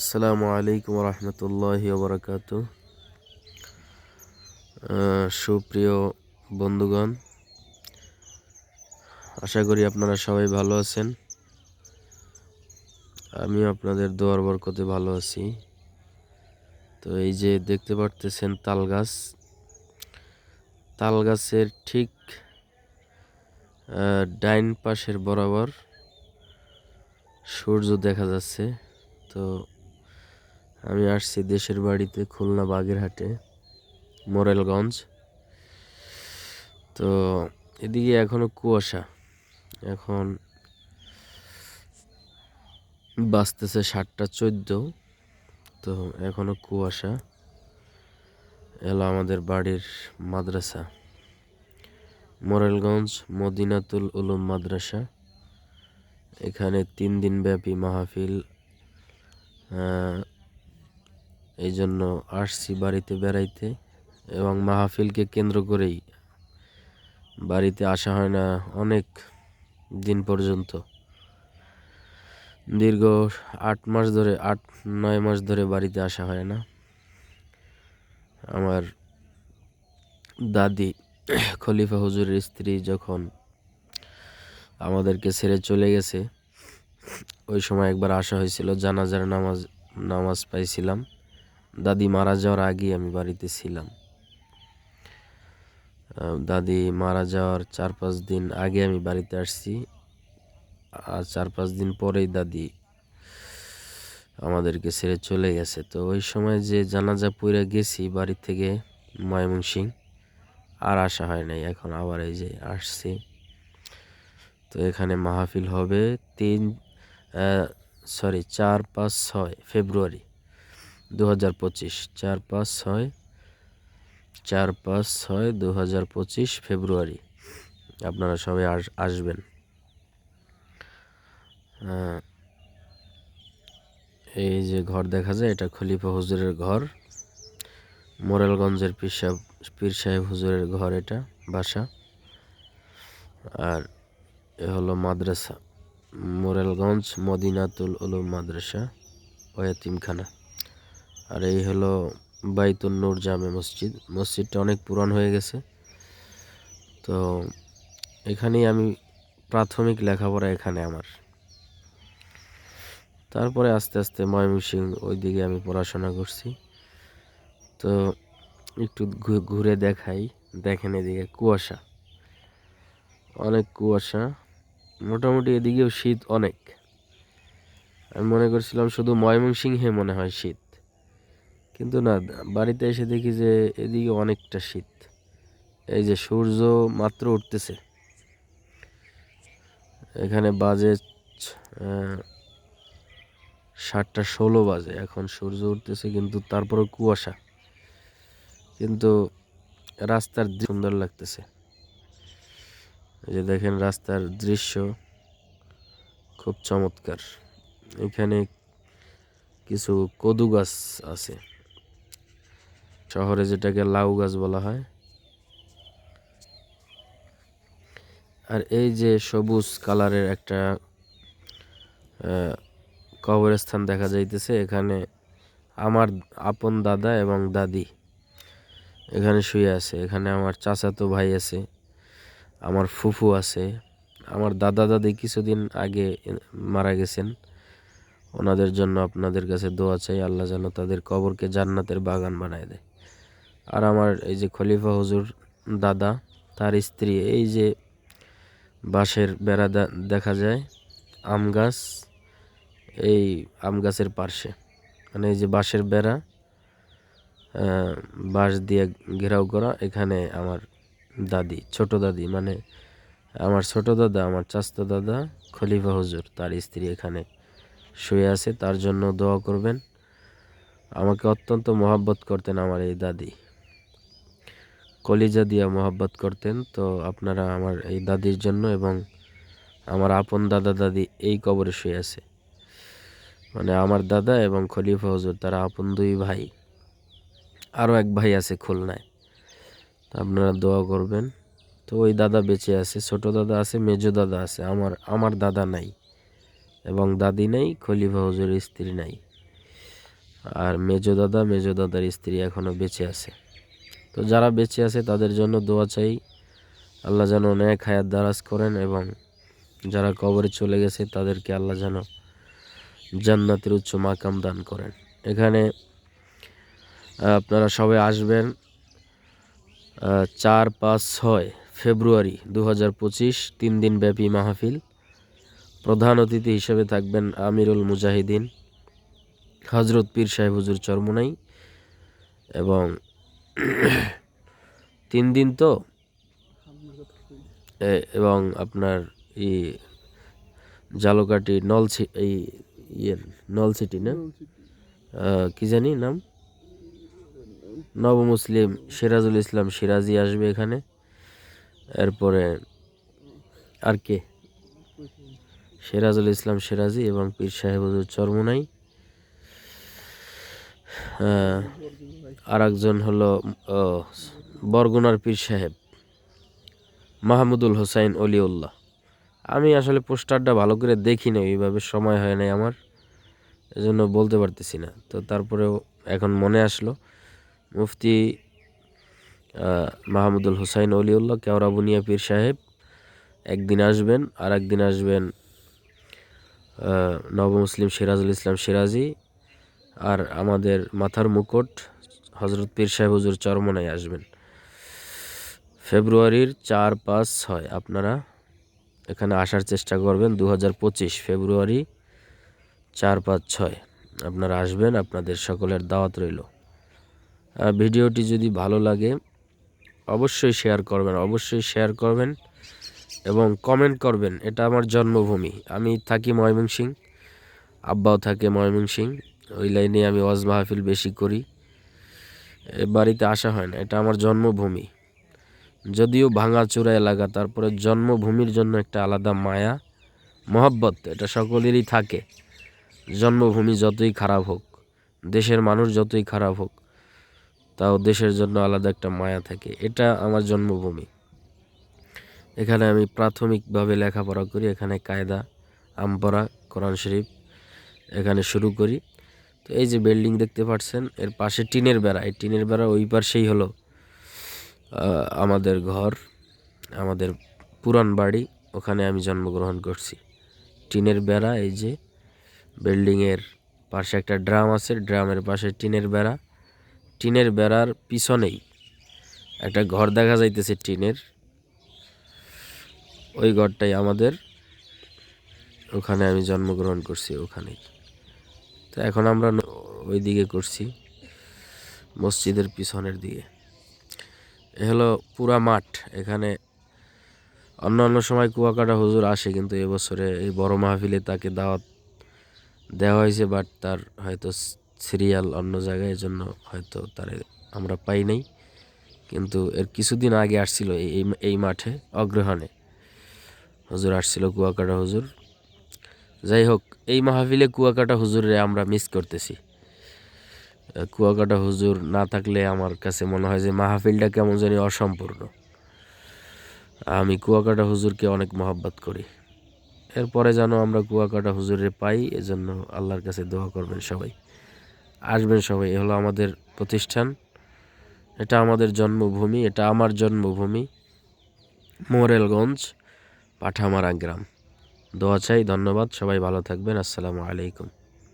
আসসালামু আলাইকুম রহমতুল্লাহ বরকাত সুপ্রিয় বন্ধুগণ, আশা করি আপনারা সবাই ভালো আছেন। আমিও আপনাদের দোয়ার বরকতে ভালো আছি। তো এই যে দেখতে পারতেছেন তাল গাছ, তাল গাছের ঠিক ডাইন পাশের বরাবর সূর্য দেখা যাচ্ছে। তো আমি আসছি দেশের বাড়িতে খুলনা বাগেরহাটে, মোরেলগঞ্জ। তো এদিকে এখনও কুয়াশা। এখন বাঁচতেছে সাতটা চোদ্দ। তো এখনও কুয়াশা। এলো আমাদের বাড়ির মাদ্রাসা। মোরেলগঞ্জ মদিনাতুল উলুম মাদ্রাসা। এখানে তিন দিন ব্যাপী মাহফিল এই জন্য আসছি বাড়িতে বেড়াইতে এবং মাহফিলকে কেন্দ্র করেই। বাড়িতে আসা হয় না অনেক দিন পর্যন্ত। দীর্ঘ আট মাস ধরে, আট, নয় মাস ধরে বাড়িতে আসা হয় না। আমার দাদি খলিফা হুজুরের স্ত্রী যখন আমাদেরকে ছেড়ে চলে গেছে, ওই সময় একবার আসা হয়েছিল, জানাজার নামাজ নামাজ পাইছিলাম। দাদি মারা যাওয়ার আগে আমি বাড়িতে ছিলাম। দাদি মারা যাওয়ার চার পাঁচ দিন আগে আমি বাড়িতে আসছি। আর চার পাঁচ দিন পরেই দাদি আমাদেরকে ছেড়ে চলে গেছে। তো ওই সময় যে জানাজা পুরে গেছি বাড়ি থেকে ময়মনসিং, আর আসা হয় নাই, এখন আবার এই যে আসছি। তো এখানে মাহফিল হবে তিন সরি চার পাঁচ ছয় ফেব্রুয়ারি। দু হাজার পঁচিশ, চার পাঁচ ছয়, চার পাঁচ ছয় দু হাজার পঁচিশ ফেব্রুয়ারি। আপনারা সবাই আসবেন। এই যে ঘর দেখা যায়, এটা খলিফা হুজুরের ঘর। মোরেলগঞ্জের পীর সাহেব পীর সাহেব হুজুরের ঘর এটা, বাসা। আর এ হলো মাদ্রাসা, মোরেলগঞ্জ মদিনাতুল উলুম মাদ্রাসা ও এতিমখানা। আর এই হলো বাইতুল নূর জামে মসজিদ। মসজিদটা অনেক পুরান হয়ে গেছে। তো এখানেই আমি প্রাথমিক লেখাপড়া এখানে আমার। তারপরে আস্তে আস্তে ময়মনসিং ওই দিকে আমি পড়াশোনা করছি। তো একটু ঘুরে দেখাই। দেখেন এদিকে কুয়াশা। অনেক কুয়াশা। মোটামুটি এদিকেও শীত অনেক। আমি মনে করছিলাম শুধু ময়মনসিংহে মনে হয় শীত। কিন্তু না, বাড়িতে এসে দেখি যে এদিকে অনেকটা শীত। এই যে সূর্য মাত্র উঠতেছে। এখানে বাজে সাতটা ষোলো বাজে। এখন সূর্য উঠতেছে কিন্তু তারপরে কুয়াশা। কিন্তু রাস্তার সুন্দর লাগতেছে। এই যে দেখেন রাস্তার দৃশ্য খুব চমৎকার। এখানে কিছু কদু গাছ আছে। শহরে যেটাকে লাউ গাছ বলা হয়। আর এই যে সবুজ কালারের একটা কবরস্থান দেখা যাইতেছে, এখানে আমার আপন দাদা এবং দাদি এখানে শুয়ে আছে। এখানে আমার চাচাতো ভাই আছে, আমার ফুফু আছে, আমার দাদা দাদি কিছুদিন আগে মারা গেছেন। ওনাদের জন্য আপনাদের কাছে দোয়া চাই, আল্লাহ যেন তাদের কবরকে জান্নাতের বাগান বানায় দেয়। আর আমার এই যে খলিফা হুজুর দাদা, তার স্ত্রী, এই যে বাঁশের বেড়া দেখা যায়, আম গাছ, এই আম গাছের পার্শ্বে। মানে এই যে বাঁশের বেড়া বাঁশ দিয়ে ঘেরাও করা, এখানে আমার দাদি, ছোট দাদি মানে আমার ছোট দাদা, আমার চাস্ত দাদা, খলিফা হুজুর, তার স্ত্রী এখানে শুয়ে আছে, তার জন্য দোয়া করবেন। আমাকে অত্যন্ত মহাব্বত করতেন আমার এই দাদি। কলিজা দিয়া মহাব্বত করতেন। তো আপনারা আমার এই দাদির জন্য এবং আমার আপন দাদা দাদি এই কবরে শুয়ে আছে। মানে আমার দাদা এবং খলিফা হজুর, তারা আপন দুই ভাই। আরও এক ভাই আছে খুলনায়। আপনারা দোয়া করবেন। তো ওই দাদা বেঁচে আছে, ছোট দাদা আছে, মেজো দাদা আছে। আমার আমার দাদা নাই এবং দাদি নাই, খলিফা হুজুরের স্ত্রী নাই। আর মেজো দাদা, মেজো দাদার স্ত্রী এখনও বেঁচে আছে। তো যারা বেঁচে আছে, তাদের জন্য দোয়া চাই। আল্লাহ যেন ন্যাক হায়াত দারাজ করেন এবং যারা কবরে চলে গেছে, তাদেরকে আল্লাহ যেন জান্নাতের উচ্চ মাকাম দান করেন। এখানে আপনারা সবাই আসবেন চার পাঁচ ছয় ফেব্রুয়ারি দু হাজার পঁচিশ, তিন দিন ব্যাপী মাহফিল। প্রধান অতিথি হিসেবে থাকবেন আমিরুল মুজাহিদিন হজরত পীর সাহেব হুজুর চরমুনাই এবং তিন দিন তো? এবং আপনার ই জালকাটি নল এই ইয়ের নল সিটি না? কি জানি নাম? নব মুসলিম সিরাজুল ইসলাম সিরাজি আসবে এখানে। এরপরে আর কে? সিরাজুল ইসলাম সিরাজি এবং পীর সাহেব চরমুনাই। আর একজন হলো বরগুনার পীর সাহেব মাহমুদুল হোসাইন অলিউল্লাহ। আমি আসলে পোস্টারটা ভালো করে দেখি না এইভাবে সময় হয় নাই আমার এজন্য বলতে পারতেছি না। তো তারপরেও এখন মনে আসলো মুফতি মাহমুদুল হোসাইন অলিউল্লাহ কেওড়াবুনিয়া পীর সাহেব একদিন আসবেন আর একদিন আসবেন আহ, নব মুসলিম সিরাজুল ইসলাম সিরাজি আর আমাদের মাথার মুকুট হজরত পীর সাহেব হুজুর চরমনায় আসবেন। ফেব্রুয়ারির চার পাঁচ ছয় আপনারা এখানে আসার চেষ্টা করবেন দু হাজার পঁচিশ ফেব্রুয়ারি চার পাঁচ ছয়। আপনারা আসবেন, আপনাদের সকলের দাওয়াত রইল। ভিডিওটি যদি ভালো লাগে অবশ্যই শেয়ার করবেন, অবশ্যই শেয়ার করবেন এবং কমেন্ট করবেন, এটা আমার জন্মভূমি। আমি থাকি ময়মনসিং আব্বাও থাকে ময়মনসিং ওই লাইনে আমি ওয়াজ মাহফিল বেশি করি। এ বাড়িতে আসা হয় না। এটা আমার জন্মভূমি। যদিও ভাঙাচোরা এলাকা, তারপরে জন্মভূমির জন্য একটা আলাদা মায়া, মহব্বত, এটা সকলেরই থাকে। জন্মভূমি যতই খারাপ হোক, দেশের মানুষ যতই খারাপ হোক, তাও দেশের জন্য আলাদা একটা মায়া থাকে। এটা আমার জন্মভূমি। এখানে আমি প্রাথমিকভাবে লেখাপড়া করি, এখানে কায়দা আমপরা কোরআন শরীফ এখানে শুরু করি। তো এই যে বিল্ডিং দেখতে পাচ্ছেন এর পাশে টিনের বেড়া। এই টিনের বেড়া ওই পাশেই হলো আমাদের ঘর, আমাদের পুরান বাড়ি, ওখানে আমি জন্মগ্রহণ করছি। টিনের বেড়া, এই যে বিল্ডিংয়ের পাশে একটা ড্রাম আছে, ড্রামের পাশে টিনের বেড়া। টিনের বেড়ার পিছনেই একটা ঘর দেখা যাইতেছে টিনের। ওই ঘরটাই আমাদের, ওখানে আমি জন্মগ্রহণ করছি ওখানেই। তো এখন আমরা ওই দিকে করছি, মসজিদের পিছনের দিকে। এ হলো পুরা মাঠ, এখানে অন্য অন্য সময় কুয়াকাটা হুজুর আসে, কিন্তু এবছরে এই বড় মাহফিলে তাকে দাওয়াত দেওয়া হয়েছে বাট তার হয়তো সিরিয়াল অন্য জায়গায় জন্য হয়তো তার আমরা পাই নাই। কিন্তু এর কিছুদিন আগে আসছিল এই- এই মাঠে অগ্রহণে হুজুর আসছিল কুয়াকাটা হুজুর। যাই হোক এই মাহফিলে কুয়াকাটা হুজুরে আমরা মিস করতেছি। কুয়াকাটা হুজুর না থাকলে আমার কাছে মনে হয় যে মাহফিলটা কেমন জানি অসম্পূর্ণ। আমি কুয়াকাটা হুজুরকে অনেক মহব্বত করি। এরপরে যেন আমরা কুয়াকাটা হুজুরে পাই, এজন্য আল্লাহর কাছে দোয়া করবেন সবাই। আসবেন সবাই, এ হলো আমাদের প্রতিষ্ঠান। এটা আমাদের জন্মভূমি, এটা আমার জন্মভূমি, মোরেলগঞ্জ, পাঠামারা গ্রাম। দোয়া চাই ধন্যবাদ সবাই ভালো থাকবেন আসসালামু আলাইকুম।